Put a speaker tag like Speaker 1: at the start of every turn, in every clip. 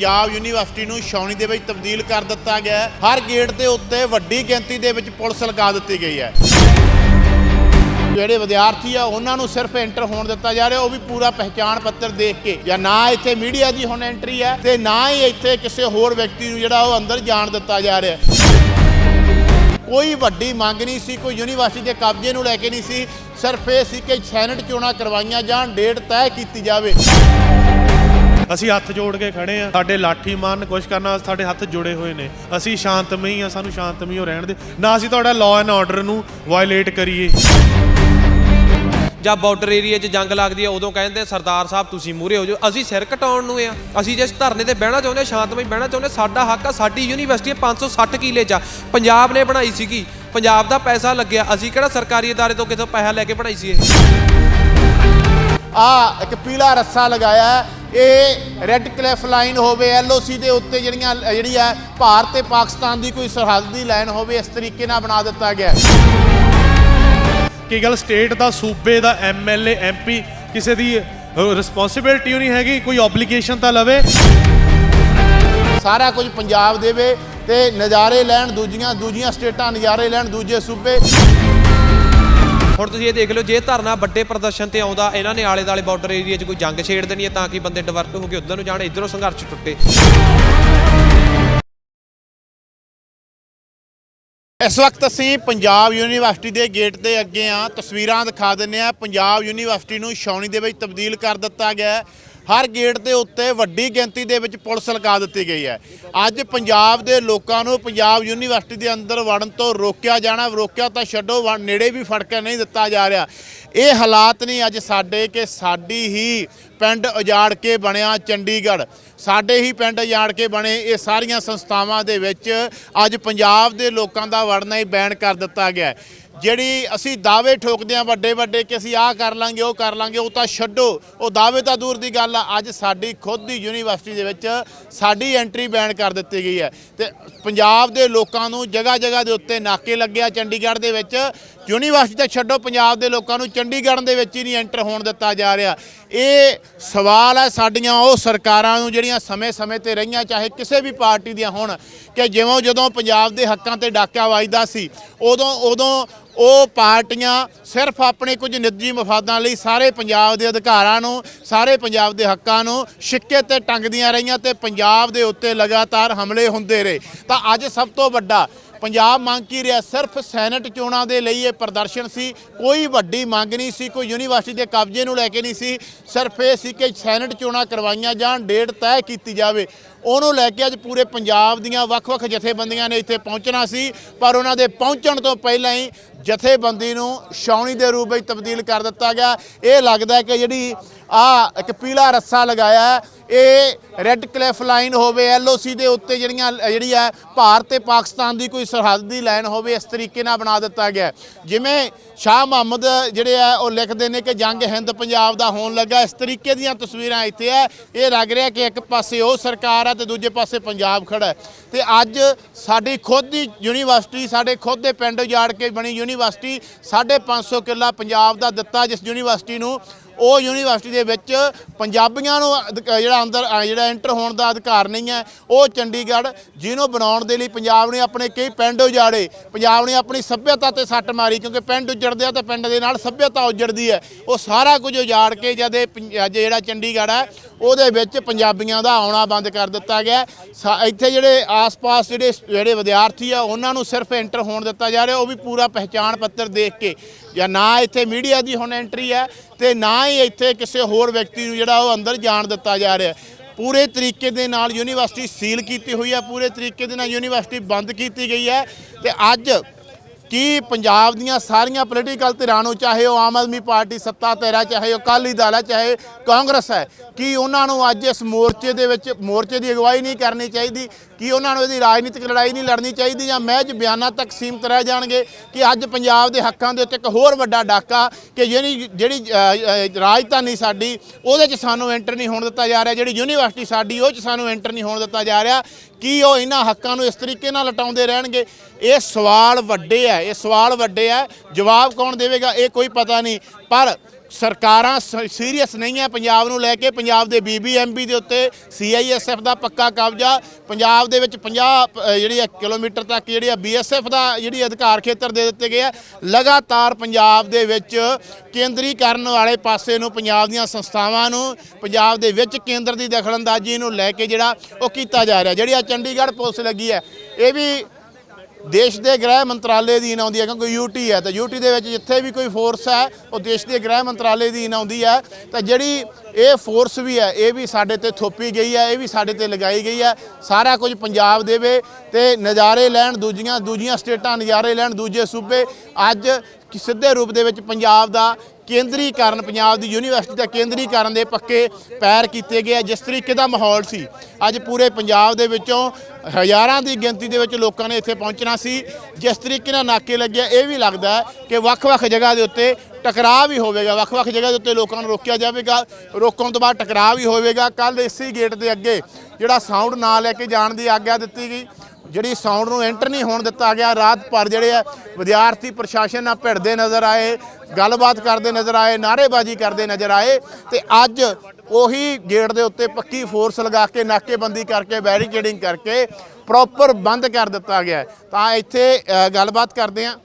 Speaker 1: Punjab university ਨੂੰ ਛਾਉਣੀ ਦੇ ਵਿੱਚ ਤਬਦੀਲ ਕਰ ਦਿੱਤਾ ਗਿਆ ਹੈ। ਹਰ ਗੇਟ ਦੇ ਉੱਤੇ ਵੱਡੀ ਗਿਣਤੀ ਦੇ ਵਿੱਚ ਪੁਲਿਸ ਲਗਾ ਦਿੱਤੀ ਗਈ ਹੈ। ਜਿਹੜੇ ਵਿਦਿਆਰਥੀ ਆ, ਉਹਨਾਂ ਨੂੰ ਸਿਰਫ ਐਂਟਰ ਹੋਣ ਦਿੱਤਾ ਜਾ ਰਿਹਾ, ਉਹ ਵੀ ਪੂਰਾ ਪਹਿਚਾਣ ਪੱਤਰ ਦੇਖ ਕੇ। ਜਾਂ ਨਾ ਇੱਥੇ ਮੀਡੀਆ ਦੀ ਹੁਣ ਐਂਟਰੀ ਹੈ ਤੇ ਨਾ ਹੀ ਇੱਥੇ ਕਿਸੇ ਹੋਰ ਵਿਅਕਤੀ ਨੂੰ ਜਿਹੜਾ ਉਹ ਅੰਦਰ ਜਾਣ ਦਿੱਤਾ ਜਾ ਰਿਹਾ ਕੋਈ ਵੱਡੀ ਮੰਗ ਨਹੀਂ ਸੀ, ਕੋਈ ਯੂਨੀਵਰਸਿਟੀ ਦੇ ਕਬਜ਼ੇ ਨੂੰ ਲੈ ਕੇ ਨਹੀਂ ਸੀ। ਸਿਰਫ ਇਹ ਸੀ ਕਿ ਸੈਨੇਟ ਚੋਣਾਂ ਕਰਵਾਈਆਂ ਜਾਣ, ਡੇਟ ਤੈਅ ਕੀਤੀ ਜਾਵੇ।
Speaker 2: ਅਸੀਂ ਹੱਥ ਜੋੜ ਕੇ ਖੜੇ ਆ। ਸਾਡੇ ਲਾਠੀ ਮਾਰਨ ਕੁਛ ਕਰਨਾ ਸਾਡੇ ਹੱਥ ਜੁੜੇ ਹੋਏ ਨੇ। ਅਸੀਂ ਸ਼ਾਂਤਮਈ ਆ ਸਾਨੂੰ ਸ਼ਾਂਤਮਈ ਹੋ ਰਹਿਣ ਦੇ। ਨਾ ਅਸੀਂ ਤੁਹਾਡਾ ਲਾਅ ਐਂਡ ਆਰਡਰ ਨੂੰ ਵਾਇਲੇਟ ਕਰੀਏ।
Speaker 3: ਜਾਂ ਬਾਰਡਰ ਏਰੀਆ 'ਚ ਜੰਗ ਲੱਗਦੀ ਹੈ ਉਦੋਂ ਕਹਿੰਦੇ ਸਰਦਾਰ ਸਾਹਿਬ ਤੁਸੀਂ ਮੂਰੇ ਹੋ ਜਾਓ। ਅਸੀਂ ਸਿਰ ਕਟਾਉਣ ਨੂੰ ਆ। ਅਸੀਂ ਜੇ ਇਸ ਧਰਨੇ ਤੇ ਬਹਿਣਾ ਚਾਹੁੰਦੇ ਹਾਂ ਸ਼ਾਂਤਮਈ ਬਹਿਣਾ ਚਾਹੁੰਦੇ ਹਾਂ, ਸਾਡਾ ਹੱਕ ਆ ਸਾਡੀ ਯੂਨੀਵਰਸਿਟੀ ਹੈ 560 ਕਿਲੇ 'ਚ ਆ। ਪੰਜਾਬ ਨੇ ਬਣਾਈ ਸੀਗੀ। ਪੰਜਾਬ ਦਾ ਪੈਸਾ ਲੱਗਿਆ। ਅਸੀਂ ਕਿਹੜਾ ਸਰਕਾਰੀ ਅਦਾਰੇ ਤੋਂ ਕਿਥੋਂ ਪੈਸਾ ਲੈ ਕੇ ਬਣਾਈ ਸੀ ਇਹ?
Speaker 1: ਆ ਇੱਕ ਪੀਲਾ ਰੱਸਾ ਲਗਾਇਆ ਹੈ। ਇਹ ਰੈੱਡ ਕਲਿਫ ਲਾਈਨ ਹੋਵੇ ਐਲਓਸੀ ਦੇ ਉੱਤੇ ਜਿਹੜੀਆਂ ਜਿਹੜੀ ਹੈ ਭਾਰਤ ਤੇ ਪਾਕਿਸਤਾਨ ਦੀ ਕੋਈ ਸਰਹੱਦ ਦੀ ਲਾਈਨ ਹੋਵੇ ਇਸ ਤਰੀਕੇ ਨਾਲ ਬਣਾ ਦਿੱਤਾ ਗਿਆ।
Speaker 2: ਕੀ ਗੱਲ ਸਟੇਟ ਦਾ ਸੂਬੇ ਦਾ ਐਮਐਲਏ ਐਮਪੀ ਕਿਸੇ ਦੀ ਰਿਸਪੌਂਸਿਬਿਲਟੀ ਨਹੀਂ ਹੈਗੀ ਕੋਈ ਆਬਲੀਗੇਸ਼ਨ ਤਾਂ ਲਵੇ
Speaker 1: ਸਾਰਾ ਕੁਝ ਪੰਜਾਬ ਦੇਵੇ ਤੇ ਨਜ਼ਾਰੇ ਲੈਣ ਦੂਜੀਆਂ ਦੂਜੀਆਂ ਸਟੇਟਾਂ ਨਜ਼ਾਰੇ ਲੈਣ ਦੂਜੇ ਸੂਬੇ
Speaker 3: ਹੁਣ ਤੁਸੀਂ ਇਹ ਦੇਖ ਲਓ, ਜੇ ਧਰਨਾ ਵੱਡੇ ਪ੍ਰਦਰਸ਼ਨ ਤੇ ਆਉਂਦਾ, ਇਹਨਾਂ ਨੇ ਆਲੇ ਦਾਲੇ ਬਾਰਡਰ ਏਰੀਆ 'ਚ ਕੋਈ ਜੰਗ ਛੇੜ ਦੇਣੀ ਹੈ ਤਾਂ ਕਿ ਬੰਦੇ ਡਿਵਰਟ ਹੋ ਕੇ ਉਧਰ ਨੂੰ ਜਾਣ, ਇਧਰੋਂ ਸੰਘਰਸ਼ ਟੁੱਟੇ।
Speaker 1: ਇਸ ਵਕਤ ਅਸੀਂ ਪੰਜਾਬ ਯੂਨੀਵਰਸਿਟੀ ਦੇ ਗੇਟ ਦੇ ਅੱਗੇ ਆ। ਤਸਵੀਰਾਂ ਦਿਖਾ ਦਿੰਨੇ ਆ। ਪੰਜਾਬ ਯੂਨੀਵਰਸਿਟੀ ਨੂੰ ਛਾਉਣੀ ਦੇ ਵਿੱਚ ਤਬਦੀਲ ਕਰ ਦਿੱਤਾ ਗਿਆ ਹਰ ਗੇਟ ਦੇ ਉੱਤੇ ਵੱਡੀ ਗਿਣਤੀ ਦੇ ਵਿੱਚ ਪੁਲਿਸ ਲਗਾ ਦਿੱਤੀ ਗਈ ਹੈ। ਅੱਜ ਪੰਜਾਬ ਦੇ ਲੋਕਾਂ ਨੂੰ ਪੰਜਾਬ ਯੂਨੀਵਰਸਿਟੀ ਦੇ ਅੰਦਰ ਵੜਨ ਤੋਂ ਰੋਕਿਆ ਜਾਣਾ, ਰੋਕਿਆ ਤਾਂ ਛੱਡੋ ਵੜ- ਨੇੜੇ ਵੀ ਫੜ ਕੇ ਨਹੀਂ ਦਿੱਤਾ ਜਾ ਰਿਹਾ। ਇਹ ਹਾਲਾਤ ਨਹੀਂ ਅੱਜ ਸਾਡੇ ਕਿ ਸਾਡੀ ਹੀ ਪਿੰਡ ਉਜਾੜ ਕੇ ਬਣਿਆ ਚੰਡੀਗੜ੍ਹ। ਸਾਡੇ ਹੀ ਪਿੰਡ ਉਜਾੜ ਕੇ ਬਣੇ ਇਹ ਸਾਰੀਆਂ ਸੰਸਥਾਵਾਂ ਦੇ ਵਿੱਚ ਅੱਜ ਪੰਜਾਬ ਦੇ ਲੋਕਾਂ ਦਾ ਵੜਨਾ ਹੀ ਬੈਨ ਕਰ ਦਿੱਤਾ ਗਿਆ ਜਿਹੜੀ ਅਸੀਂ ਦਾਅਵੇ ਠੋਕਦੇ ਆ ਵੱਡੇ ਵੱਡੇ ਕਿ ਅਸੀਂ ਆਹ ਕਰ ਲਾਂਗੇ, ਉਹ ਕਰ ਲਾਂਗੇ, ਉਹ ਤਾਂ ਛੱਡੋ। ਉਹ ਦਾਅਵੇ ਤਾਂ ਦੂਰ ਦੀ ਗੱਲ ਆ। ਅੱਜ ਸਾਡੀ ਖੁਦ ਦੀ ਯੂਨੀਵਰਸਿਟੀ ਦੇ ਵਿੱਚ ਸਾਡੀ ਐਂਟਰੀ ਬੈਨ ਕਰ ਦਿੱਤੀ ਗਈ ਹੈ। ਤੇ ਪੰਜਾਬ ਦੇ ਲੋਕਾਂ ਨੂੰ ਜਗ੍ਹਾ ਜਗ੍ਹਾ ਦੇ ਉੱਤੇ ਨਾਕੇ ਲੱਗਿਆ ਚੰਡੀਗੜ੍ਹ ਦੇ ਵਿੱਚ। ਯੂਨੀਵਰਸਿਟੀ ਤਾਂ ਛੱਡੋ, ਪੰਜਾਬ ਦੇ ਲੋਕਾਂ ਨੂੰ ਚੰਡੀਗੜ੍ਹ ਦੇ ਵਿੱਚ ਹੀ ਨਹੀਂ ਐਂਟਰ ਹੋਣ ਦਿੱਤਾ ਜਾ ਰਿਹਾ। ਇਹ ਸਵਾਲ ਹੈ ਸਾਡੀਆਂ, ਉਹ ਸਰਕਾਰਾਂ ਨੂੰ ਜਿਹੜੀਆਂ ਸਮੇਂ-ਸਮੇਂ ਤੇ ਰਹੀਆਂ, ਚਾਹੇ ਕਿਸੇ ਵੀ ਪਾਰਟੀ ਦੀਆਂ ਹੋਣ, ਕਿ ਜਿਵੇਂ ਜਦੋਂ ਪੰਜਾਬ ਦੇ ਹੱਕਾਂ ਤੇ ਡਾਕਾ ਵੱਜਦਾ ਸੀ, ਉਦੋਂ ਉਦੋਂ ਉਹ ਪਾਰਟੀਆਂ ਸਿਰਫ ਆਪਣੇ ਕੁਝ ਨਿੱਜੀ ਮਫਾਦਾਂ ਲਈ ਸਾਰੇ ਪੰਜਾਬ ਦੇ ਅਧਿਕਾਰਾਂ ਨੂੰ, ਸਾਰੇ ਪੰਜਾਬ ਦੇ ਹੱਕਾਂ ਨੂੰ ਛਿੱਕੇ ਤੇ ਟੰਗਦੀਆਂ ਰਹੀਆਂ ਤੇ ਪੰਜਾਬ ਦੇ ਉੱਤੇ ਲਗਾਤਾਰ ਹਮਲੇ ਹੁੰਦੇ ਰਹੇ। ਤਾਂ ਅੱਜ ਸਭ ਤੋਂ ਵੱਡਾ ਪੰਜਾਬ ਮੰਗ ਕੀ ਰਿਹਾ? ਸਿਰਫ ਸੈਨੇਟ ਚੋਣਾਂ ਦੇ ਲਈ ਇਹ ਪ੍ਰਦਰਸ਼ਨ ਸੀ। ਕੋਈ ਵੱਡੀ ਮੰਗ ਨਹੀਂ ਸੀ, ਕੋਈ ਯੂਨੀਵਰਸਿਟੀ ਦੇ ਕਬਜ਼ੇ ਨੂੰ ਲੈ ਕੇ ਨਹੀਂ ਸੀ। ਸਿਰਫ ਇਹ ਸੀ ਕਿ ਸੈਨੇਟ ਚੋਣਾਂ ਕਰਵਾਈਆਂ ਜਾਣ, ਡੇਟ ਤੈਅ ਕੀਤੀ ਜਾਵੇ। ਉਹਨੂੰ ਲੈ ਕੇ ਅੱਜ ਪੂਰੇ ਪੰਜਾਬ ਦੀਆਂ ਵੱਖ-ਵੱਖ ਜਥੇਬੰਦੀਆਂ ਨੇ ਇੱਥੇ ਪਹੁੰਚਣਾ ਸੀ, ਪਰ ਉਹਨਾਂ ਦੇ ਪਹੁੰਚਣ ਤੋਂ ਪਹਿਲਾਂ ਹੀ ਜਥੇਬੰਦੀ ਨੂੰ ਛਾਉਣੀ ਦੇ ਰੂਪ ਵਿੱਚ ਤਬਦੀਲ ਕਰ ਦਿੱਤਾ ਗਿਆ। ਇਹ ਲੱਗਦਾ ਕਿ ਜਿਹੜੀ ਆ ਇੱਕ ਪੀਲਾ ਰੱਸਾ ਲਗਾਇਆ ਇਹ ਰੈੱਡ ਕਲਿਫ ਲਾਈਨ ਹੋਵੇ ਐਲਓਸੀ ਦੇ ਉੱਤੇ ਜਿਹੜੀਆਂ, ਜਿਹੜੀ ਹੈ ਭਾਰਤ ਤੇ ਪਾਕਿਸਤਾਨ ਦੀ ਕੋਈ ਸਰਹੱਦ ਦੀ ਲਾਈਨ ਹੋਵੇ, ਇਸ ਤਰੀਕੇ ਨਾਲ ਬਣਾ ਦਿੱਤਾ ਗਿਆ ਜਿਵੇਂ ਸ਼ਾਹ ਮੁਹੰਮਦ ਜਿਹੜੇ ਆ, ਉਹ ਲਿਖਦੇ ਨੇ ਕਿ ਜੰਗ ਹਿੰਦ ਪੰਜਾਬ ਦਾ ਹੋਣ ਲੱਗਾ। ਇਸ ਤਰੀਕੇ ਦੀਆਂ ਤਸਵੀਰਾਂ ਇੱਥੇ ਆ। ਇਹ ਲੱਗ ਰਿਹਾ ਕਿ ਇੱਕ ਪਾਸੇ ਉਹ ਸਰਕਾਰ ਆ ਤੇ ਦੂਜੇ ਪਾਸੇ ਪੰਜਾਬ ਖੜਾ ਹੈ। ਤੇ ਅੱਜ ਸਾਡੀ ਖੁਦ ਦੀ ਯੂਨੀਵਰਸਿਟੀ, ਸਾਡੇ ਖੁਦ ਦੇ ਪਿੰਡ ਉਜਾੜ ਕੇ ਬਣੀ ਯੂਨੀਵਰਸਿਟੀ 550 ਕਿੱਲਾ ਪੰਜਾਬ ਦਾ ਦਿੱਤਾ ਜਿਸ ਯੂਨੀਵਰਸਿਟੀ ਨੂੰ। ਉਹ ਯੂਨੀਵਰਸਿਟੀ ਦੇ ਵਿੱਚ ਪੰਜਾਬੀਆਂ ਨੂੰ ਅਧਿਕ- ਜਿਹੜਾ ਅੰਦਰ ਜਿਹੜਾ ਐਂਟਰ ਹੋਣ ਦਾ ਅਧਿਕਾਰ ਨਹੀਂ ਹੈ। ਉਹ ਚੰਡੀਗੜ੍ਹ, ਜਿਹਨੂੰ ਬਣਾਉਣ ਦੇ ਲਈ ਪੰਜਾਬ ਨੇ ਆਪਣੇ ਕਈ ਪਿੰਡ ਉਜਾੜੇ। ਪੰਜਾਬ ਨੇ ਆਪਣੀ ਸੱਭਿਅਤਾ ਤੇ ਸੱਟ ਮਾਰੀ, ਕਿਉਂਕਿ ਪਿੰਡ ਉਜੜਦੇ ਆ ਤੇ ਪਿੰਡ ਦੇ ਨਾਲ ਸੱਭਿਅਤਾ ਉਜੜਦੀ ਹੈ। ਉਹ ਸਾਰਾ ਕੁਝ ਉਜਾੜ ਕੇ ਜਦ ਇਹ ਪੰਜ- ਅੱਜ ਜਿਹੜਾ ਚੰਡੀਗੜ੍ਹ ਹੈ ਉਹਦੇ ਵਿੱਚ ਪੰਜਾਬੀਆਂ ਦਾ ਆਉਣਾ ਬੰਦ ਕਰ ਦਿੱਤਾ ਗਿਆ। ਸਾ- ਇੱਥੇ ਜਿਹੜੇ ਆਸ-ਪਾਸ ਜਿਹੜੇ ਜਿਹੜੇ ਵਿਦਿਆਰਥੀ ਆ, ਉਹਨਾਂ ਨੂੰ ਸਿਰਫ ਐਂਟਰ ਹੋਣ ਦਿੱਤਾ ਜਾ ਰਿਹਾ, ਉਹ ਵੀ ਪੂਰਾ ਪਹਿਚਾਣ ਪੱਤਰ ਦੇਖ ਕੇ। ਜਾਂ ਨਾ ਇੱਥੇ ਮੀਡੀਆ ਦੀ ਹੁਣ ਐਂਟਰੀ ਹੈ ਤੇ ਨਾ ਹੀ ਇੱਥੇ ਕਿਸੇ ਹੋਰ ਵਿਅਕਤੀ ਨੂੰ ਜਿਹੜਾ ਉਹ ਅੰਦਰ ਜਾਣ ਦਿੱਤਾ ਜਾ ਰਿਹਾ। ਪੂਰੇ ਤਰੀਕੇ ਦੇ ਨਾਲ ਯੂਨੀਵਰਸਿਟੀ ਸੀਲ ਕੀਤੀ ਹੋਈ ਹੈ, ਪੂਰੇ ਤਰੀਕੇ ਦੇ ਨਾਲ ਯੂਨੀਵਰਸਿਟੀ ਬੰਦ ਕੀਤੀ ਗਈ ਹੈ ਤੇ ਅੱਜ ਕੀ ਪੰਜਾਬ ਦੀਆਂ ਸਾਰੀਆਂ ਪੋਲੀਟੀਕਲ ਧਿਰਾਂ ਨੂੰ ਚਾਹੇ ਉਹ ਆਮ ਆਦਮੀ ਪਾਰਟੀ, ਸੱਤਾ ਧਿਰਾ, ਚਾਹੇ ਉਹ ਅਕਾਲੀ ਦਲ ਹੈ, ਚਾਹੇ ਕਾਂਗਰਸ ਹੈ, ਕੀ ਉਹਨਾਂ ਨੂੰ ਅੱਜ ਇਸ ਮੋਰਚੇ ਦੇ ਵਿੱਚ, ਮੋਰਚੇ ਦੀ ਅਗਵਾਈ ਨਹੀਂ ਕਰਨੀ ਚਾਹੀਦੀ? ਕੀ ਉਹਨਾਂ ਨੂੰ ਇਹਦੀ ਰਾਜਨੀਤਿਕ ਲੜਾਈ ਨਹੀਂ ਲੜਨੀ ਚਾਹੀਦੀ ਜਾਂ ਮਹਿਜ ਬਿਆਨਾਂ ਤੱਕ ਸੀਮਤ ਰਹਿ ਜਾਣਗੇ ਕਿ ਅੱਜ ਪੰਜਾਬ ਦੇ ਹੱਕਾਂ ਦੇ ਉੱਤੇ ਇੱਕ ਹੋਰ ਵੱਡਾ ਡਾਕਾ ਕਿ ਜਿਹੜੀ ਜਿਹੜੀ ਰਾਜਧਾਨੀ ਸਾਡੀ, ਉਹਦੇ 'ਚ ਸਾਨੂੰ ਐਂਟਰ ਨਹੀਂ ਹੋਣ ਦਿੱਤਾ ਜਾ ਰਿਹਾ, ਜਿਹੜੀ ਯੂਨੀਵਰਸਿਟੀ ਸਾਡੀ, ਉਹ 'ਚ ਸਾਨੂੰ ਐਂਟਰ ਨਹੀਂ ਹੋਣ ਦਿੱਤਾ ਜਾ ਰਿਹਾ? ਕੀ ਉਹ ਇਹਨਾਂ ਹੱਕਾਂ ਨੂੰ ਇਸ ਤਰੀਕੇ ਨਾਲ ਲਟਾਉਂਦੇ ਰਹਿਣਗੇ? ਇਹ ਸਵਾਲ ਵੱਡੇ ਆ, ਇਹ ਸਵਾਲ ਵੱਡੇ ਆ। ਜਵਾਬ ਕੌਣ ਦੇਵੇਗਾ? ਇਹ ਕੋਈ ਪਤਾ ਨਹੀਂ। ਪਰ ਸਰਕਾਰਾਂ ਸੀਰੀਅਸ ਨਹੀਂ ਹੈ ਪੰਜਾਬ ਨੂੰ ਲੈ ਕੇ। ਪੰਜਾਬ ਦੇ ਬੀਬੀਐਮਬੀ ਦੇ ਉੱਤੇ ਸੀਆਈਐਸਐਫ ਦਾ ਪੱਕਾ ਕਬਜ਼ਾ। ਪੰਜਾਬ ਦੇ ਵਿੱਚ 50 ਜਿਹੜੀ ਆ ਕਿਲੋਮੀਟਰ ਤੱਕ ਜਿਹੜੀ ਆ ਬੀਐਸਐਫ ਦਾ ਜਿਹੜੀ ਅਧਿਕਾਰ ਖੇਤਰ ਦੇ ਦਿੱਤੇ ਗਏ ਆ। ਲਗਾਤਾਰ ਪੰਜਾਬ ਦੇ ਵਿੱਚ ਕੇਂਦਰੀਕਰਨ ਵਾਲੇ ਪਾਸੇ ਨੂੰ, ਪੰਜਾਬ ਦੀਆਂ ਸੰਸਥਾਵਾਂ ਨੂੰ, ਪੰਜਾਬ ਦੇ ਵਿੱਚ ਕੇਂਦਰ ਦੀ ਦਖਲਅੰਦਾਜ਼ੀ ਨੂੰ ਲੈ ਕੇ ਜਿਹੜਾ ਉਹ ਕੀਤਾ ਜਾ ਰਿਹਾ। ਜਿਹੜੀ ਆ ਚੰਡੀਗੜ੍ਹ ਪੁਲਿਸ ਲੱਗੀ ਹੈ, ਇਹ ਵੀ ਦੇਸ਼ ਦੇ ਗ੍ਰਹਿ ਮੰਤਰਾਲੇ ਦੀ ਆਉਂਦੀ ਹੈ, ਕਿਉਂਕਿ ਯੂਟੀ ਹੈ, ਤਾਂ ਯੂਟੀ ਦੇ ਵਿੱਚ ਜਿੱਥੇ ਵੀ ਕੋਈ ਫੋਰਸ ਹੈ, ਉਹ ਦੇਸ਼ ਦੇ ਗ੍ਰਹਿ ਮੰਤਰਾਲੇ ਦੀ ਆਉਂਦੀ ਹੈ। ਤਾਂ ਜਿਹੜੀ ਇਹ ਫੋਰਸ ਵੀ ਹੈ, ਇਹ ਵੀ ਸਾਡੇ ਤੇ ਥੋਪੀ ਗਈ ਹੈ, ਇਹ ਵੀ ਸਾਡੇ ਤੇ ਲਗਾਈ ਗਈ ਹੈ। ਸਾਰਾ ਕੁਝ ਪੰਜਾਬ ਦੇਵੇ ਤੇ ਨਜ਼ਾਰੇ ਲੈਣ ਦੂਜੀਆਂ ਦੂਜੀਆਂ ਸਟੇਟਾਂ ਨਜ਼ਾਰੇ ਲੈਣ ਦੂਜੇ ਸੂਬੇ। ਅੱਜ ਕਿ ਸਿੱਧੇ ਰੂਪ ਦੇ ਵਿੱਚ ਪੰਜਾਬ ਦਾ ਕੇਂਦਰੀਕਰਨ, ਪੰਜਾਬ ਦੀ ਯੂਨੀਵਰਸਿਟੀ ਦਾ ਕੇਂਦਰੀਕਰਨ ਦੇ ਪੱਕੇ ਪੈਰ ਕੀਤੇ ਗਏ ਜਿਸ ਤਰੀਕੇ ਦਾ ਮਾਹੌਲ ਸੀ। ਅੱਜ ਪੂਰੇ ਪੰਜਾਬ ਦੇ ਵਿੱਚੋਂ ਹਜ਼ਾਰਾਂ ਦੀ ਗਿਣਤੀ ਦੇ ਵਿੱਚ ਲੋਕਾਂ ਨੇ ਇੱਥੇ ਪਹੁੰਚਣਾ ਸੀ। ਜਿਸ ਤਰੀਕੇ ਨਾਲ ਨਾਕੇ ਲੱਗਿਆ, ਇਹ ਵੀ ਲੱਗਦਾ ਕਿ ਵੱਖ-ਵੱਖ ਜਗ੍ਹਾ ਦੇ ਉੱਤੇ ਟਕਰਾਅ ਵੀ ਹੋਵੇਗਾ। ਵੱਖ-ਵੱਖ ਜਗ੍ਹਾ ਦੇ ਉੱਤੇ ਲੋਕਾਂ ਨੂੰ ਰੋਕਿਆ ਜਾਵੇਗਾ। ਰੋਕਣ ਤੋਂ ਬਾਅਦ ਟਕਰਾਅ ਵੀ ਹੋਵੇਗਾ। ਕੱਲ ਇਸੇ ਗੇਟ ਦੇ ਅੱਗੇ ਜਿਹੜਾ ਸਾਊਂਡ ਨਾ ਲੈ ਕੇ ਜਾਣ ਦੀ ਆਗਿਆ ਦਿੱਤੀ ਗਈ। ਜਿਹੜੀ ਸਾਊਂਡ ਨੂੰ ਐਂਟਰ ਨਹੀਂ ਹੋਣ ਦਿੱਤਾ ਗਿਆ, ਰਾਤ ਭਰ ਜਿਹੜੇ ਆ ਵਿਦਿਆਰਥੀ ਪ੍ਰਸ਼ਾਸਨ ਨਾਲ ਭਿੜਦੇ ਨਜ਼ਰ ਆਏ, ਗੱਲਬਾਤ ਕਰਦੇ ਨਜ਼ਰ ਆਏ, ਨਾਅਰੇਬਾਜ਼ੀ ਕਰਦੇ ਨਜ਼ਰ ਆਏ ਤੇ ਅੱਜ ਉਹੀ ਗੇਟ ਦੇ ਉੱਤੇ ਪੱਕੀ ਫੋਰਸ ਲਗਾ ਕੇ, ਨਾਕੇਬੰਦੀ ਕਰਕੇ ਬੈਰੀਕੇਡਿੰਗ ਕਰਕੇ ਪ੍ਰੋਪਰ ਬੰਦ ਕਰ ਦਿੱਤਾ ਗਿਆ ਤਾਂ ਇੱਥੇ ਗੱਲਬਾਤ ਕਰਦੇ ਆ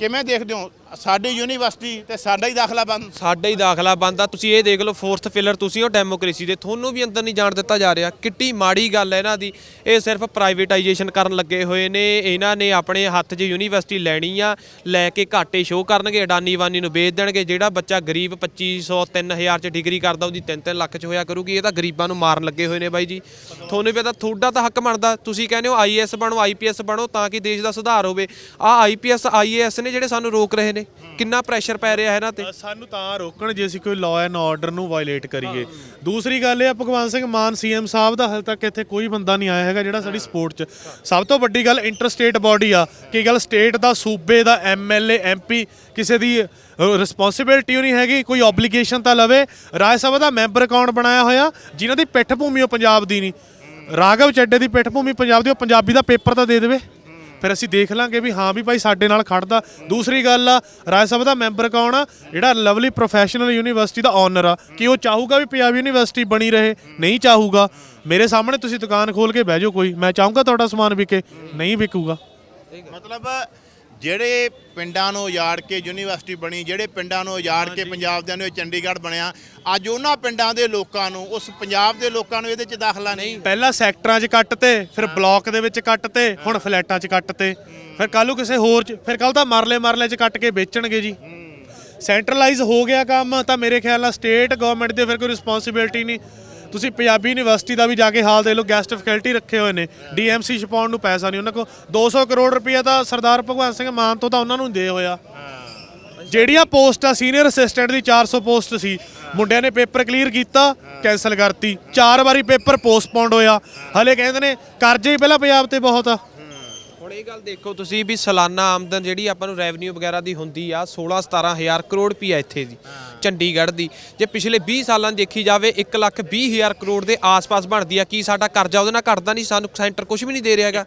Speaker 1: ਕਿਵੇਂ ਦੇਖਦੇ ਹੋ? ਸਾਡੀ ਯੂਨੀਵਰਸਿਟੀ ਤੇ ਸਾਡਾ ਹੀ ਦਾਖਲਾ ਬੰਦ।
Speaker 3: ਸਾਡਾ ਹੀ ਦਾਖਲਾ ਬੰਦ ਆ। ਤੁਸੀਂ ਇਹ ਦੇਖ ਲਓ ਫੋਰਥ ਫਿਲਰ ਤੁਸੀਂ ਹੋ ਡੈਮੋਕ੍ਰੇਸੀ ਦੇ। ਤੁਹਾਨੂੰ ਵੀ ਅੰਦਰ ਨਹੀਂ ਜਾਣ ਦਿੱਤਾ ਜਾ ਰਿਹਾ। ਕਿੱਡੀ ਮਾੜੀ ਗੱਲ ਹੈ ਇਹਨਾਂ ਦੀ। ਇਹ ਸਿਰਫ ਪ੍ਰਾਈਵੇਟਾਈਜੇਸ਼ਨ ਕਰਨ ਲੱਗੇ ਹੋਏ ਨੇ। ਇਹਨਾਂ ਨੇ ਆਪਣੇ ਹੱਥ 'ਚ ਯੂਨੀਵਰਸਿਟੀ ਲੈਣੀ ਆ। ਲੈ ਕੇ ਘਾਟੇ ਸ਼ੋਅ ਕਰਨਗੇ, ਅਡਾਨੀ ਵਾਨੀ ਨੂੰ ਵੇਚ ਦੇਣਗੇ। ਜਿਹੜਾ ਬੱਚਾ ਗਰੀਬ 2500 3000 'ਚ ਡਿਗਰੀ ਕਰਦਾ, ਉਹਦੀ 3-3 ਲੱਖ 'ਚ ਹੋਇਆ ਕਰੂਗੀ ਇਹ ਤਾਂ ਗਰੀਬਾਂ ਨੂੰ ਮਾਰਨ ਲੱਗੇ ਹੋਏ ਨੇ ਬਾਈ ਜੀ। ਤੁਹਾਨੂੰ ਵੀ ਪਤਾ, ਤੁਹਾਡਾ ਤਾਂ ਹੱਕ ਬਣਦਾ। ਤੁਸੀਂ ਕਹਿੰਦੇ ਹੋ ਆਈਐਸ ਬਣੋ ਆਈਪੀਐਸ ਬਣੋ ਤਾਂ ਕਿ ਦੇਸ਼ ਦਾ ਸੁਧਾਰ ਹੋਵੇ। ਆ ਆਈਪੀਐਸ ਆਈਏਐਸ ਨੇ ਜਿਹੜੇ ਸਾਨੂੰ ਰੋਕ ਰਹੇ ਨੇ। ਕਿੰਨਾ ਪ੍ਰੈਸ਼ਰ ਪੈ ਰਿਹਾ ਇਹਨਾਂ ਤੇ?
Speaker 2: ਸਾਨੂੰ ਤਾਂ ਰੋਕਣ ਜੇ ਅਸੀਂ ਕੋਈ ਲਾਅ ਐਂਡ ਆਰਡਰ ਨੂੰ ਵਾਇਲੇਟ ਕਰੀਏ। ਦੂਸਰੀ ਗੱਲ ਇਹ ਆ ਭਗਵੰਤ ਸਿੰਘ ਮਾਨ ਸੀਐਮ ਸਾਹਿਬ ਦਾ ਹਾਲੇ ਤੱਕ ਇੱਥੇ ਕੋਈ ਬੰਦਾ ਨਹੀਂ ਆਇਆ ਹੈਗਾ ਜਿਹੜਾ ਸਾਡੀ ਸਪੋਰਟ 'ਚ। ਸਭ ਤੋਂ ਵੱਡੀ ਗੱਲ ਇੰਟਰਸਟੇਟ ਬਾਡੀ ਆ। ਕੀ ਗੱਲ ਸਟੇਟ ਦਾ ਸੂਬੇ ਦਾ ਐਮਐਲਏ ਐਮਪੀ ਕਿਸੇ ਦੀ ਰਿਸਪੌਂਸਿਬਿਲਟੀ ਨਹੀਂ ਹੈਗੀ, ਕੋਈ ਓਬਲੀਗੇਸ਼ਨ ਤਾਂ ਲਵੇ। ਰਾਜ ਸਭਾ ਦਾ ਮੈਂਬਰ ਕੌਣ ਬਣਾਇਆ ਹੋਇਆ? ਜਿਨ੍ਹਾਂ ਦੀ ਪਿੱਠ ਭੂਮੀ ਉਹ ਪੰਜਾਬ ਦੀ ਨਹੀਂ। ਰਾਘਵ ਚੱਡੇ ਦੀ ਪਿੱਠ ਭੂਮੀ ਪੰਜਾਬ ਦੀ, ਉਹ ਪੰਜਾਬੀ ਦਾ ਪੇਪਰ ਤਾਂ ਦੇ ਦੇਵੇ। ਫਿਰ ਅਸੀਂ ਦੇਖ ਲਾਂਗੇ ਵੀ ਹਾਂ ਵੀ ਭਾਈ ਸਾਡੇ ਨਾਲ ਖੜਦਾ। ਦੂਸਰੀ ਗੱਲ ਆ, ਰਾਜ ਸਭਾ ਦਾ ਮੈਂਬਰ ਕੌਣ ਆ? ਜਿਹੜਾ ਲਵਲੀ ਪ੍ਰੋਫੈਸ਼ਨਲ ਯੂਨੀਵਰਸਿਟੀ ਦਾ ਓਨਰ ਆ। ਕਿ ਉਹ ਚਾਹੂਗਾ ਵੀ ਪੰਜਾਬ ਯੂਨੀਵਰਸਿਟੀ ਬਣੀ ਰਹੇ? ਨਹੀਂ ਚਾਹੂਗਾ। ਮੇਰੇ ਸਾਹਮਣੇ ਤੁਸੀਂ ਦੁਕਾਨ ਖੋਲ ਕੇ ਬਹਿ ਜਾਓ ਕੋਈ। ਮੈਂ ਚਾਹੂੰਗਾ ਤੁਹਾਡਾ ਸਮਾਨ ਵਿਕੇ, ਨਹੀਂ ਵਿਕੂਗਾ।
Speaker 1: ਮਤਲਬ ਜਿਹੜੇ ਪਿੰਡਾਂ ਨੂੰ ਉਜਾੜ ਕੇ ਯੂਨੀਵਰਸਿਟੀ ਬਣੀ ਜਿਹੜੇ ਪਿੰਡਾਂ ਨੂੰ ਉਜਾੜ ਕੇ ਪੰਜਾਬ ਦੇ ਨੂੰ ਇਹ ਚੰਡੀਗੜ੍ਹ ਬਣਿਆ। ਅੱਜ ਉਹਨਾਂ ਪਿੰਡਾਂ ਦੇ ਲੋਕਾਂ ਨੂੰ ਉਸ ਪੰਜਾਬ ਦੇ ਲੋਕਾਂ ਨੂੰ ਇਹਦੇ 'ਚ ਦਾਖਲਾ ਨਹੀਂ
Speaker 2: ਪਹਿਲਾਂ ਸੈਕਟਰਾਂ 'ਚ ਕੱਟ ਤੇ ਫਿਰ ਬਲਾਕ ਦੇ ਵਿੱਚ ਕੱਟ ਤੇ ਹੁਣ ਫਲੈਟਾਂ 'ਚ ਕੱਟ ਤੇ ਫਿਰ ਕੱਲ ਨੂੰ ਕਿਸੇ ਹੋਰ 'ਚ ਫਿਰ ਕੱਲ ਤਾਂ ਮਰਲੇ ਮਰਲੇ 'ਚ ਕੱਟ ਕੇ ਵੇਚਣਗੇ ਜੀ। ਸੈਂਟਰਲਾਈਜ਼ ਹੋ ਗਿਆ ਕੰਮ ਤਾਂ ਮੇਰੇ ਖਿਆਲ ਨਾਲ ਸਟੇਟ ਗਵਰਨਮੈਂਟ ਦੀ ਫਿਰ ਕੋਈ ਰਿਸਪੌਂਸਿਬਿਲਟੀ ਨਹੀਂ। ਤੁਸੀਂ ਪੰਜਾਬੀ ਯੂਨੀਵਰਸਿਟੀ ਦਾ ਵੀ ਜਾ ਕੇ ਹਾਲ ਦੇ ਲਓ ਗੈਸਟ ਫੈਕਲਟੀ ਰੱਖੇ ਹੋਏ ਨੇ। ਡੀਐਮਸੀ ਛਪਾਉਣ ਨੂੰ ਪੈਸਾ ਨਹੀਂ ਉਹਨਾਂ ਕੋਲ 200 ਕਰੋੜ ਰੁਪਇਆ ਤਾਂ ਸਰਦਾਰ ਭਗਵੰਤ ਸਿੰਘ ਮਾਨ ਤੋਂ ਤਾਂ ਉਹਨਾਂ ਨੂੰ ਦੇ ਹੋਇਆ। ਜਿਹੜੀਆਂ ਪੋਸਟ ਆ ਸੀਨੀਅਰ ਅਸਿਸਟੈਂਟ ਦੀ 400 ਪੋਸਟ ਸੀ ਮੁੰਡਿਆਂ ਨੇ ਪੇਪਰ ਕਲੀਅਰ ਕੀਤਾ ਕੈਨਸਲ ਕਰਤੀ। ਚਾਰ ਵਾਰੀ ਪੇਪਰ ਪੋਸਟਪੋਨਡ ਹੋਇਆ। ਹਲੇ ਕਹਿੰਦੇ ਨੇ ਕਰਜ਼ੇ ਹੀ ਪਹਿਲਾਂ ਪੰਜਾਬ ਤੇ ਬਹੁਤ ਆ।
Speaker 3: ਹੁਣ ਇਹ ਗੱਲ ਦੇਖੋ ਤੁਸੀਂ ਵੀ ਸਾਲਾਨਾ ਆਮਦਨ ਜਿਹੜੀ ਆਪਾਂ ਨੂੰ ਰੈਵਨਿਊ ਵਗੈਰਾ ਦੀ ਹੁੰਦੀ ਆ 16 17000 ਕਰੋੜ ਰੁਪਈਆ ਇੱਥੇ ਦੀ ਚੰਡੀਗੜ੍ਹ ਦੀ। ਜੇ ਪਿਛਲੇ 20 ਸਾਲਾਂ ਦੇਖੀ ਜਾਵੇ 1 ਲੱਖ 20 ਹਜ਼ਾਰ ਕਰੋੜ ਦੇ ਆਸ-ਪਾਸ ਬਣਦੀ ਆ ਕੀ ਸਾਡਾ ਕਰਜ਼ਾ ਉਹਦੇ ਨਾਲ ਘਟਦਾ ਨਹੀਂ ਸਾਨੂੰ ਸੈਂਟਰ ਕੁਝ ਵੀ ਨਹੀਂ ਦੇ ਰਿਹਾ ਹੈਗਾ।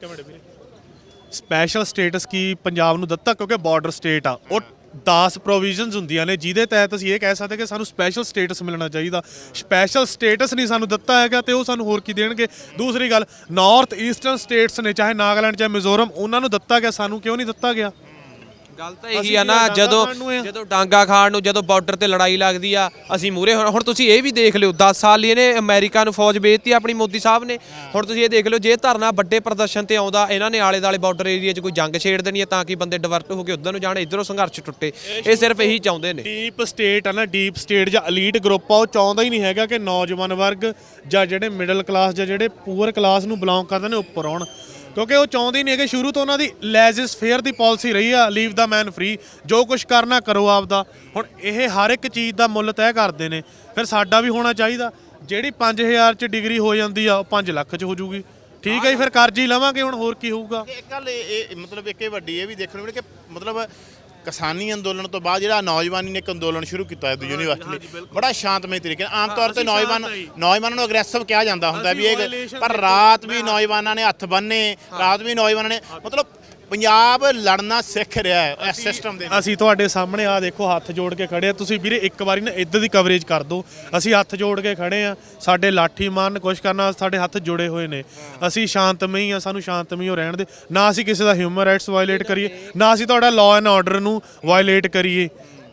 Speaker 2: ਸਪੈਸ਼ਲ ਸਟੇਟਸ ਕੀ ਪੰਜਾਬ ਨੂੰ ਦਿੱਤਾ? ਕਿਉਂਕਿ ਬਾਰਡਰ ਸਟੇਟ ਆ। ਉਹ 10 ਪ੍ਰੋਵੀਜ਼ਨਸ ਹੁੰਦੀਆਂ ਨੇ, ਜਿਹਦੇ ਤਹਿਤ ਅਸੀਂ ਇਹ ਕਹਿ ਸਕਦੇ ਕਿ ਸਾਨੂੰ ਸਪੈਸ਼ਲ ਸਟੇਟਸ ਮਿਲਣਾ ਚਾਹੀਦਾ। ਸਪੈਸ਼ਲ ਸਟੇਟਸ ਨਹੀਂ ਸਾਨੂੰ ਦਿੱਤਾ ਹੈਗਾ ਤੇ ਉਹ ਸਾਨੂੰ ਹੋਰ ਕੀ ਦੇਣਗੇ? ਦੂਸਰੀ ਗੱਲ ਨਾਰਥ ਈਸਟਰਨ ਸਟੇਟਸ ਨੇ, ਚਾਹੇ ਨਾਗਾਲੈਂਡ, ਚਾਹੇ ਮਿਜ਼ੋਰਮ, ਉਹਨਾਂ ਨੂੰ ਦਿੱਤਾ ਗਿਆ, ਸਾਨੂੰ ਕਿਉਂ ਨਹੀਂ ਦਿੱਤਾ ਗਿਆ?
Speaker 3: ਗੱਲ ਤਾਂ ਇਹੀ ਆ ਨਾ ਜਦੋਂ। ਜਦੋਂ ਡਾਂਗਾ ਖਾਣ ਨੂੰ ਜਦੋਂ ਬਾਰਡਰ ਤੇ ਲੜਾਈ ਲੱਗਦੀ ਆ ਅਸੀਂ ਮੂਰੇ ਹੁਣ ਤੁਸੀਂ ਇਹ ਵੀ ਦੇਖ ਲਿਓ 10 ਸਾਲ ਲਈ ਇਹਨੇ ਅਮਰੀਕਾ ਨੂੰ ਫੌਜ ਵੇਚਤੀ ਆਪਣੀ ਮੋਦੀ ਸਾਹਿਬ ਨੇ। ਹੁਣ ਤੁਸੀਂ ਇਹ ਦੇਖ ਲਿਓ ਜੇ ਧਰਨਾ ਵੱਡੇ ਪ੍ਰਦਰਸ਼ਨ ਤੇ ਆਉਂਦਾ ਇਹਨਾਂ ਨੇ ਆਲੇ ਦਾਲੇ ਬਾਰਡਰ ਏਰੀਆ 'ਚ ਕੋਈ ਜੰਗ ਛੇੜ ਦੇਣੀ ਆ ਤਾਂ ਕਿ ਬੰਦੇ ਡਿਵਰਟ ਹੋ ਕੇ ਉਧਰ ਨੂੰ ਜਾਣ ਇਧਰੋਂ ਸੰਘਰਸ਼ ਟੁੱਟੇ। ਇਹ ਸਿਰਫ ਇਹੀ ਚਾਹੁੰਦੇ ਨੇ।
Speaker 2: ਡੀਪ ਸਟੇਟ ਆ ਨਾ ਡੀਪ ਸਟੇਟ ਜਾਂ ਅਲੀਟ ਗਰੁੱਪ ਆ ਉਹ ਚਾਹੁੰਦਾ ਹੀ ਨਹੀਂ ਹੈਗਾ ਕਿ ਨੌਜਵਾਨ ਵਰਗ ਜਾਂ ਜਿਹੜੇ ਮਿਡਲ ਕਲਾਸ ਜਾਂ ਜਿਹੜੇ ਪੂਅਰ ਕਲਾਸ ਨੂੰ ਬਿਲੋਂਗ ਕਰਦੇ ਨੇ ਉੱਪਰ ਆਉਣ। ਕਿਉਂਕਿ ਉਹ ਚਾਹੁੰਦੇ ਹੀ ਨਹੀਂ ਹੈਗੇ, ਸ਼ੁਰੂ ਤੋਂ ਉਹਨਾਂ ਦੀ ਲੈਜਿਸ ਫੇਅਰ ਦੀ ਪਾਲਿਸੀ ਰਹੀ ਆ ਲੀਵ ਦਾ ਮੈਨ ਫ੍ਰੀ ਜੋ ਕੁਝ ਕਰਨਾ ਕਰੋ ਆਪਦਾ। ਹੁਣ ਇਹ ਹਰ ਇੱਕ ਚੀਜ਼ ਦਾ ਮੁੱਲ ਤੈਅ ਕਰਦੇ ਨੇ, ਫਿਰ ਸਾਡਾ ਵੀ ਹੋਣਾ ਚਾਹੀਦਾ। ਜਿਹੜੀ 5000 ਚ ਡਿਗਰੀ ਹੋ ਜਾਂਦੀ ਆ, ਉਹ 5 ਲੱਖ ਚ ਹੋ ਜੂਗੀ। ਠੀਕ ਹੈ ਜੀ, ਫਿਰ ਕਰਜ਼ੀ ਲਵਾਂਗੇ, ਹੁਣ ਹੋਰ ਕੀ ਹੋਊਗਾ?
Speaker 1: ਇੱਕ ਗੱਲ ਇਹ ਇਹ ਮਤਲਬ ਇੱਕ ਇਹ ਵੱਡੀ, ਇਹ ਵੀ ਦੇਖਣ ਨੂੰ ਮਿਲੀ ਕਿ ਮਤਲਬ ਕਿਸਾਨੀ ਅੰਦੋਲਨ ਤੋਂ ਬਾਅਦ ਜਿਹੜਾ ਨੌਜਵਾਨੀ ਨੇ ਇੱਕ ਅੰਦੋਲਨ ਸ਼ੁਰੂ ਕੀਤਾ ਹੈ ਯੂਨੀਵਰਸਿਟੀ ਲਈ ਬੜਾ ਸ਼ਾਂਤਮਈ ਤਰੀਕੇ ਨਾਲ ਆਮ ਤੌਰ ਤੇ ਨੌਜਵਾਨ ਨੌਜਵਾਨਾਂ ਨੂੰ ਅਗਰੈਸਿਵ ਕਿਹਾ ਜਾਂਦਾ ਹੁੰਦਾ ਵੀ ਇਹ ਪਰ ਰਾਤ ਵੀ ਨੌਜਵਾਨਾਂ ਨੇ ਹੱਥ ਬੰਨੇ ਰਾਤ ਵੀ ਨੌਜਵਾਨਾਂ ਨੇ ਮਤਲਬ ਪੰਜਾਬ ਲੜਨਾ ਸਿੱਖ ਰਿਹਾ ਹੈ ਇਸ ਸਿਸਟਮ ਦੇ।
Speaker 2: ਅਸੀਂ ਤੁਹਾਡੇ ਸਾਹਮਣੇ ਆ ਦੇਖੋ ਹੱਥ ਜੋੜ ਕੇ ਖੜੇ ਆ। ਤੁਸੀਂ ਵੀਰੇ ਇੱਕ ਵਾਰੀ ਨਾ ਇੱਧਰ ਦੀ ਕਵਰੇਜ ਕਰ ਦਿਓ। ਅਸੀਂ ਹੱਥ ਜੋੜ ਕੇ ਖੜੇ ਆ। ਸਾਡੇ ਲਾਠੀ ਮਾਰਨ ਕੁਛ ਕਰਨਾ ਸਾਡੇ ਹੱਥ ਜੁੜੇ ਹੋਏ ਨੇ। ਅਸੀਂ ਸ਼ਾਂਤਮਈ ਆ ਸਾਨੂੰ ਸ਼ਾਂਤਮਈ ਹੋ ਰਹਿਣ ਦੇ। ਨਾ ਅਸੀਂ ਕਿਸੇ ਦਾ ਹਿਊਮਨ ਰਾਈਟਸ ਵਾਇਲੇਟ ਕਰੀਏ ਨਾ ਅਸੀਂ ਤੁਹਾਡਾ ਲਾਅ ਐਂਡ ਆਰਡਰ ਨੂੰ ਵਾਇਲੇਟ ਕਰੀਏ।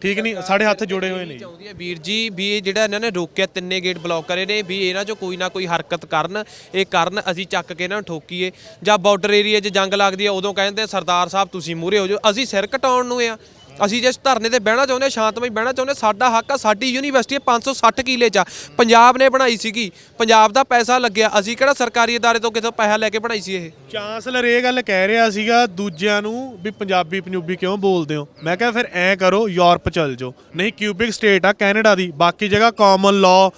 Speaker 2: ਠੀਕ ਨਹੀਂ, ਸਾਡੇ ਹੱਥ ਜੁੜੇ ਹੋਏ ਨੇ ਜੀ।
Speaker 3: ਚਾਹੁੰਦੀ ਹੈ ਵੀਰ ਜੀ ਵੀ ਇਹ ਜਿਹੜਾ ਇਹਨਾਂ ਨੇ ਰੋਕਿਆ, ਤਿੰਨੇ ਗੇਟ ਬਲੌਕ ਕਰੇ ਨੇ ਵੀ ਇਹਨਾਂ 'ਚੋਂ ਕੋਈ ਨਾ ਕੋਈ ਹਰਕਤ ਕਰਨ, ਇਹ ਕਰਨ, ਅਸੀਂ ਚੱਕ ਕੇ ਇਹਨਾਂ ਨੂੰ ਠੋਕੀਏ ਜਾਂ ਬਾਰਡਰ ਏਰੀਆ 'ਚ ਜੰਗ ਲੱਗਦੀ ਹੈ, ਉਦੋਂ ਕਹਿੰਦੇ ਸਰਦਾਰ ਸਾਹਿਬ ਤੁਸੀਂ ਮੂਰੇ ਹੋ ਜਾਓ, ਅਸੀਂ ਸਿਰ ਕਟਾਉਣ ਨੂੰ ਆ ਅਸੀਂ ਜੇ ਧਰਨੇ ਤੇ ਬਹਿਣਾ ਚਾਹੁੰਦੇ ਹਾਂ, ਸ਼ਾਂਤਮਈ ਬਹਿਣਾ ਚਾਹੁੰਦੇ ਹਾਂ, ਸਾਡਾ ਹੱਕ ਆ ਸਾਡੀ ਯੂਨੀਵਰਸਿਟੀ ਹੈ 560 ਕਿਲੇ 'ਚ ਆ। ਪੰਜਾਬ ਨੇ ਬਣਾਈ ਸੀਗੀ। ਪੰਜਾਬ ਦਾ ਪੈਸਾ ਲੱਗਿਆ। ਅਸੀਂ ਕਿਹੜਾ ਸਰਕਾਰੀ ਅਦਾਰੇ ਤੋਂ ਕਿਤੋਂ ਪੈਸਾ ਲੈ ਕੇ ਬਣਾਈ ਸੀ ਇਹ?
Speaker 2: ਚਾਂਸਲਰ ਇਹ ਗੱਲ ਕਹਿ ਰਿਹਾ ਸੀਗਾ ਦੂਜਿਆਂ ਨੂੰ ਵੀ ਪੰਜਾਬੀ ਪੰਜੂਬੀ ਕਿਉਂ ਬੋਲਦੇ ਹੋ? ਮੈਂ ਕਿਹਾ ਫਿਰ ਐਂ ਕਰੋ ਯੂਰਪ ਚਲ ਜਾਓ। ਨਹੀਂ ਕਿਊਬਿਕ ਸਟੇਟ ਆ ਕੈਨੇਡਾ ਦੀ। ਬਾਕੀ ਜਗ੍ਹਾ ਕਾਮਨ ਲਾਅ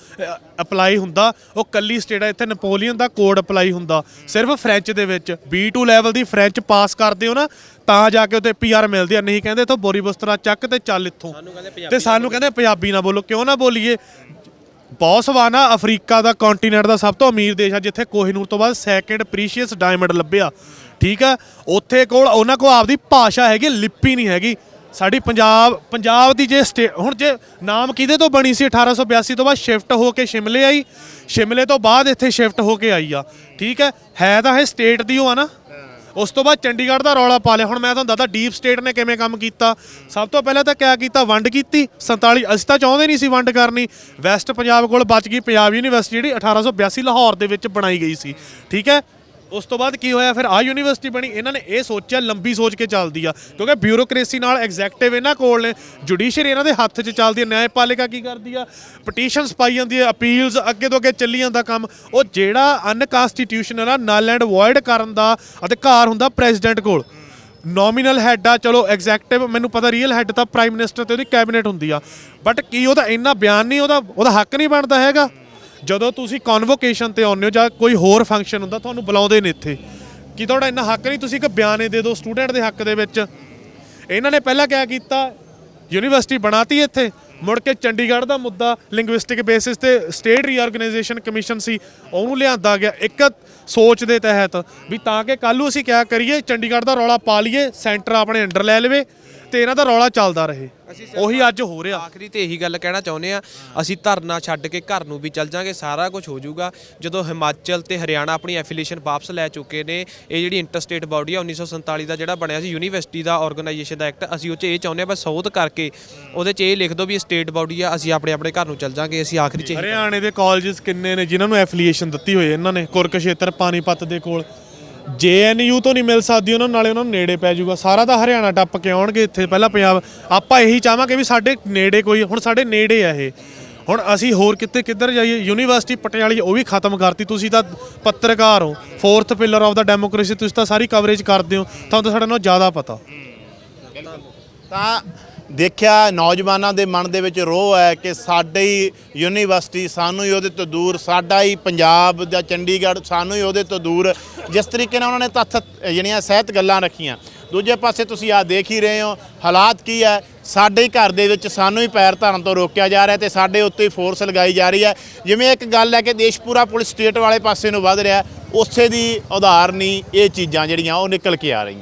Speaker 2: ਅਪਲਾਈ ਹੁੰਦਾ। ਉਹ ਕੱਲੀ ਸਟੇਟ ਆ ਇੱਥੇ ਨੈਪੋਲੀਅਨ ਦਾ ਕੋਡ ਅਪਲਾਈ ਹੁੰਦਾ। ਸਿਰਫ ਫ੍ਰੈਂਚ ਦੇ ਵਿੱਚ। B2 ਲੈਵਲ ਦੀ ਫ੍ਰੈਂਚ ਪਾਸ ਕਰਦੇ ਹੋ ਨਾ ਤਾਂ ਜਾ ਕੇ ਉੱਤੇ ਪੀਆਰ ਮਿਲਦੀ ਆ ਨਹੀਂ ਕਹਿੰਦੇ ਇੱਥੋਂ ਬੋਰੀ ਬਸਤਰਾ ਚੱਕ ਤੇ ਚੱਲ ਇੱਥੋਂ। ਤੇ ਸਾਨੂੰ ਕਹਿੰਦੇ ਪੰਜਾਬੀ ਨਾ ਬੋਲੋ ਕਿਉਂ ਨਾ ਬੋਲੀਏ? ਬੌਸਵਾਨਾ ਅਫਰੀਕਾ ਦਾ ਕੰਟੀਨੈਂਟ ਦਾ ਸਭ ਤੋਂ ਅਮੀਰ ਦੇਸ਼ ਆ ਜਿੱਥੇ ਕੋਹਿਨੂਰ ਤੋਂ ਬਾਅਦ ਸੈਕਿੰਡ ਪ੍ਰੀਸ਼ੀਅਸ ਡਾਇਮੰਡ ਲੱਭਿਆ। ਠੀਕ ਆ? ਉੱਥੇ ਕੋਲ ਉਹਨਾਂ ਕੋਲ ਆਪਦੀ ਭਾਸ਼ਾ ਹੈਗੀ ਲਿਪੀ ਨਹੀਂ ਹੈਗੀ। ਸਾਡੀ ਪੰਜਾਬ ਪੰਜਾਬ ਦੀ ਜੇ ਸਟੇ ਹੁਣ ਜੇ ਨਾਮ ਕਿਹਦੇ ਤੋਂ ਬਣੀ ਸੀ? 1882 ਤੋਂ ਬਾਅਦ ਸ਼ਿਫਟ ਹੋ ਕੇ ਸ਼ਿਮਲੇ ਆਈ। ਸ਼ਿਮਲੇ ਤੋਂ ਬਾਅਦ ਇੱਥੇ ਸ਼ਿਫਟ ਹੋ ਕੇ ਆਈ ਆ। ਠੀਕ ਹੈ ਹੈ ਤਾਂ ਇਹ ਸਟੇਟ ਦੀ ਉਹ ਆ ਨਾ। ਉਸ ਤੋਂ ਬਾਅਦ ਚੰਡੀਗੜ੍ਹ ਦਾ ਰੌਲਾ ਪਾ ਲਿਆ। ਹੁਣ ਮੈਂ ਤੁਹਾਨੂੰ ਦੱਸਦਾ ਡੀਪ ਸਟੇਟ ਨੇ ਕਿਵੇਂ ਕੰਮ ਕੀਤਾ। ਸਭ ਤੋਂ ਪਹਿਲਾਂ ਤਾਂ ਕਿਆ ਕੀਤਾ? ਵੰਡ ਕੀਤੀ। 47 ਅਸੀਂ ਤਾਂ ਚਾਹੁੰਦੇ ਨਹੀਂ ਸੀ ਵੰਡ ਕਰਨੀ। ਵੈਸਟ ਪੰਜਾਬ ਕੋਲ ਬਚ ਗਈ। ਪੰਜਾਬ ਯੂਨੀਵਰਸਿਟੀ ਜਿਹੜੀ 1882 ਲਾਹੌਰ ਦੇ ਵਿੱਚ ਬਣਾਈ ਗਈ ਸੀ। ਠੀਕ ਹੈ? ਉਸ ਤੋਂ ਬਾਅਦ ਕੀ ਹੋਇਆ? ਫਿਰ ਆ ਯੂਨੀਵਰਸਿਟੀ ਬਣੀ। ਇਹਨਾਂ ਨੇ ਇਹ ਸੋਚਿਆ, ਲੰਬੀ ਸੋਚ ਕੇ ਚੱਲਦੀ ਆ। ਕਿਉਂਕਿ ਬਿਊਰੋਕ੍ਰੇਸੀ ਨਾਲ ਐਗਜ਼ੈਕਟਿਵ ਇਹਨਾਂ ਕੋਲ ਨੇ। ਜੁਡੀਸ਼ਰੀ ਇਹਨਾਂ ਦੇ ਹੱਥ 'ਚ ਚੱਲਦੀ ਹੈ ਨਿਆਂਪਾਲਿਕਾ ਕੀ ਕਰਦੀ ਆ? ਪਟੀਸ਼ਨਸ ਪਾਈ ਜਾਂਦੀ ਹੈ ਅਪੀਲਸ ਅੱਗੇ ਤੋਂ ਅੱਗੇ ਚੱਲੀ ਜਾਂਦਾ ਕੰਮ। ਉਹ ਜਿਹੜਾ ਅਨਕਨਸਟੀਟਿਊਸ਼ਨਲ ਆ ਨਲ ਐਂਡ ਵੋਇਡ ਕਰਨ ਦਾ ਅਧਿਕਾਰ ਹੁੰਦਾ ਪ੍ਰੈਜ਼ੀਡੈਂਟ ਕੋਲ। ਨੋਮੀਨਲ ਹੈੱਡ ਆ, ਚਲੋ ਐਗਜ਼ੈਕਟਿਵ ਮੈਨੂੰ ਪਤਾ ਰੀਅਲ ਹੈੱਡ ਤਾਂ ਪ੍ਰਾਈਮ ਮਿਨਿਸਟਰ ਤੇ ਉਹਦੀ ਕੈਬਨਿਟ ਹੁੰਦੀ ਆ। ਬਟ ਕੀ ਉਹਦਾ ਇੰਨਾ ਬਿਆਨ ਨਹੀਂ, ਉਹਦਾ ਉਹਦਾ ਹੱਕ ਨਹੀਂ ਬਣਦਾ ਹੈਗਾ। ਜਦੋਂ ਤੁਸੀਂ ਕਨਵੋਕੇਸ਼ਨ ਤੇ ਆਉਂਦੇ ਹੋ ਜਾਂ ਕੋਈ ਹੋਰ ਫੰਕਸ਼ਨ ਹੁੰਦਾ, ਤੁਹਾਨੂੰ ਬੁਲਾਉਂਦੇ ਨੇ ਇੱਥੇ। ਕੀ ਤੁਹਾਡਾ ਇੰਨਾ ਹੱਕ ਨਹੀਂ? ਤੁਸੀਂ ਇੱਕ ਬਿਆਨ ਦੇ ਦਿਓ ਸਟੂਡੈਂਟ ਦੇ ਹੱਕ ਦੇ ਵਿੱਚ। ਇਹਨਾਂ ਨੇ ਪਹਿਲਾਂ ਕਿਆ ਕੀਤਾ? ਯੂਨੀਵਰਸਿਟੀ ਬਣਾਤੀ ਇੱਥੇ। ਮੁੜ ਕੇ ਚੰਡੀਗੜ੍ਹ ਦਾ ਮੁੱਦਾ ਲਿੰਗੁਇਸਟਿਕ ਬੇਸਿਸ ਤੇ ਸਟੇਟ ਰੀਆਰਗੇਨਾਈਜੇਸ਼ਨ ਕਮਿਸ਼ਨ ਸੀ, ਉਹਨੂੰ ਲਿਆਂਦਾ ਗਿਆ ਇੱਕ ਸੋਚ ਦੇ ਤਹਿਤ। ਵੀ ਤਾਂ ਕਿ ਕੱਲ੍ਹ ਨੂੰ ਅਸੀਂ ਕਿਆ ਕਰੀਏ? ਚੰਡੀਗੜ੍ਹ ਦਾ ਰੌਲਾ ਪਾ ਲਈਏ ਸੈਂਟਰ ਆਪਣੇ ਅੰਡਰ ਲੈ ਲਵੇ। ਤੇ ਇਹਨਾਂ ਦਾ ਰੌਲਾ ਚੱਲਦਾ ਰਹੇ। ਉਹੀ ਅੱਜ ਹੋ ਰਿਹਾ।
Speaker 3: ਆਖਰੀ ਤੇ ਇਹੀ ਗੱਲ ਕਹਿਣਾ ਚਾਹੁੰਦੇ ਆ ਅਸੀਂ ਧਰਨਾ ਛੱਡ ਕੇ ਘਰ ਨੂੰ ਵੀ ਚੱਲ ਜਾਾਂਗੇ ਸਾਰਾ ਕੁਝ ਹੋ ਜਾਊਗਾ। ਜਦੋਂ ਹਿਮਾਚਲ ਤੇ ਹਰਿਆਣਾ ਆਪਣੀ ਐਫੀਲੀਏਸ਼ਨ ਵਾਪਸ ਲੈ ਚੁੱਕੇ ਨੇ ਇਹ ਜਿਹੜੀ ਇੰਟਰਸਟੇਟ ਬਾਡੀ ਆ 1947 ਦਾ ਜਿਹੜਾ ਬਣਿਆ ਸੀ ਯੂਨੀਵਰਸਿਟੀ ਦਾ ਆਰਗੇਨਾਈਜੇਸ਼ਨ ਦਾ ਐਕਟ ਅਸੀਂ ਉਹ 'ਚ ਇਹ ਚਾਹੁੰਦੇ ਆ ਬਸ ਸੋਧ ਕਰਕੇ ਉਹਦੇ 'ਚ ਇਹ ਲਿਖ ਦਿਓ ਵੀ ਇਹ ਸਟੇਟ ਬਾਡੀ ਆ ਅਸੀਂ ਆਪਣੇ ਆਪਣੇ ਘਰ ਨੂੰ ਚੱਲ ਜਾਾਂਗੇ ਅਸੀਂ ਆਖਰੀ 'ਚ
Speaker 2: ਹਰਿਆਣੇ ਦੇ ਕਾਲਜਸ ਕਿੰਨੇ ਨੇ ਜਿਨ੍ਹਾਂ ਨੂੰ ਐਫੀਲੀਏਸ਼ਨ ਦਿੱਤੀ ਹੋਈ ਹੈ ਇਹਨਾਂ ਨੇ? ਕੁਰਕਸ਼ੇਤਰ ਪਾਣੀਪਤ ਦੇ ਕੋਲ। ਜੇਐਨਯੂ ਤੋਂ ਨਹੀਂ ਮਿਲ ਸਕਦੀ ਉਹਨਾਂ ਨਾਲੇ ਉਹਨਾਂ ਨੂੰ ਨੇੜੇ ਪੈ ਜਾਊਗਾ। ਸਾਰਾ ਤਾਂ ਹਰਿਆਣਾ ਟੱਪ ਕੇ ਆਉਣਗੇ ਇੱਥੇ ਪਹਿਲਾਂ ਪੰਜਾਬ। ਆਪਾਂ ਇਹੀ ਚਾਹਾਂਗੇ ਵੀ ਸਾਡੇ ਨੇੜੇ ਕੋਈ ਹੁਣ ਸਾਡੇ ਨੇੜੇ ਆ ਇਹ। ਹੁਣ ਅਸੀਂ ਹੋਰ ਕਿੱਥੇ ਕਿੱਧਰ ਜਾਈਏ? ਯੂਨੀਵਰਸਿਟੀ ਪਟਿਆਲੇ ਉਹ ਵੀ ਖਤਮ ਕਰਤੀ। ਤੁਸੀਂ ਤਾਂ ਪੱਤਰਕਾਰ ਹੋ। ਫੋਰਥ ਪਿਲਰ ਆਫ ਦਾ ਡੈਮੋਕ੍ਰੇਸੀ ਤੁਸੀਂ ਤਾਂ ਸਾਰੀ ਕਵਰੇਜ ਕਰਦੇ ਹੋ। ਤੁਹਾਨੂੰ ਤਾਂ ਸਾਡੇ ਨਾਲੋਂ ਜ਼ਿਆਦਾ ਪਤਾ।
Speaker 1: ਤਾਂ ਦੇਖਿਆ ਨੌਜਵਾਨਾਂ ਦੇ ਮਨ ਦੇ ਵਿੱਚ ਰੋਹ ਹੈ ਕਿ ਸਾਡੀ ਹੀ ਯੂਨੀਵਰਸਿਟੀ ਸਾਨੂੰ ਹੀ ਉਹਦੇ ਤੋਂ ਦੂਰ, ਸਾਡਾ ਹੀ ਪੰਜਾਬ ਦਾ ਚੰਡੀਗੜ੍ਹ ਸਾਨੂੰ ਹੀ ਉਹਦੇ ਤੋਂ ਦੂਰ। ਜਿਸ ਤਰੀਕੇ ਨਾਲ ਉਹਨਾਂ ਨੇ ਤੱਥ, ਜਿਹੜੀਆਂ ਸਹਿਤ ਗੱਲਾਂ ਰੱਖੀਆਂ। ਦੂਜੇ ਪਾਸੇ ਤੁਸੀਂ ਆ ਦੇਖ ਹੀ ਰਹੇ ਹੋ, ਹਾਲਾਤ ਕੀ ਹੈ? ਸਾਡੇ ਹੀ ਘਰ ਦੇ ਵਿੱਚ ਸਾਨੂੰ ਹੀ ਪੈਰ ਧਰਨ ਤੋਂ ਰੋਕਿਆ ਜਾ ਰਿਹਾ ਤੇ ਸਾਡੇ ਉੱਤੇ ਹੀ ਫੋਰਸ ਲਗਾਈ ਜਾ ਰਹੀ ਹੈ। ਜਿਵੇਂ ਇੱਕ ਗੱਲ ਹੈ ਕਿ ਦੇਸ਼ ਪੂਰਾ ਪੁਲਿਸ ਸਟੇਟ ਵਾਲੇ ਪਾਸੇ ਨੂੰ ਵੱਧ ਰਿਹਾ ਉਸੇ ਦੀ ਉਦਾਹਰਨੀ ਇਹ ਚੀਜ਼ਾਂ ਜਿਹੜੀਆਂ ਉਹ ਨਿਕਲ ਕੇ ਆ ਰਹੀਆਂ।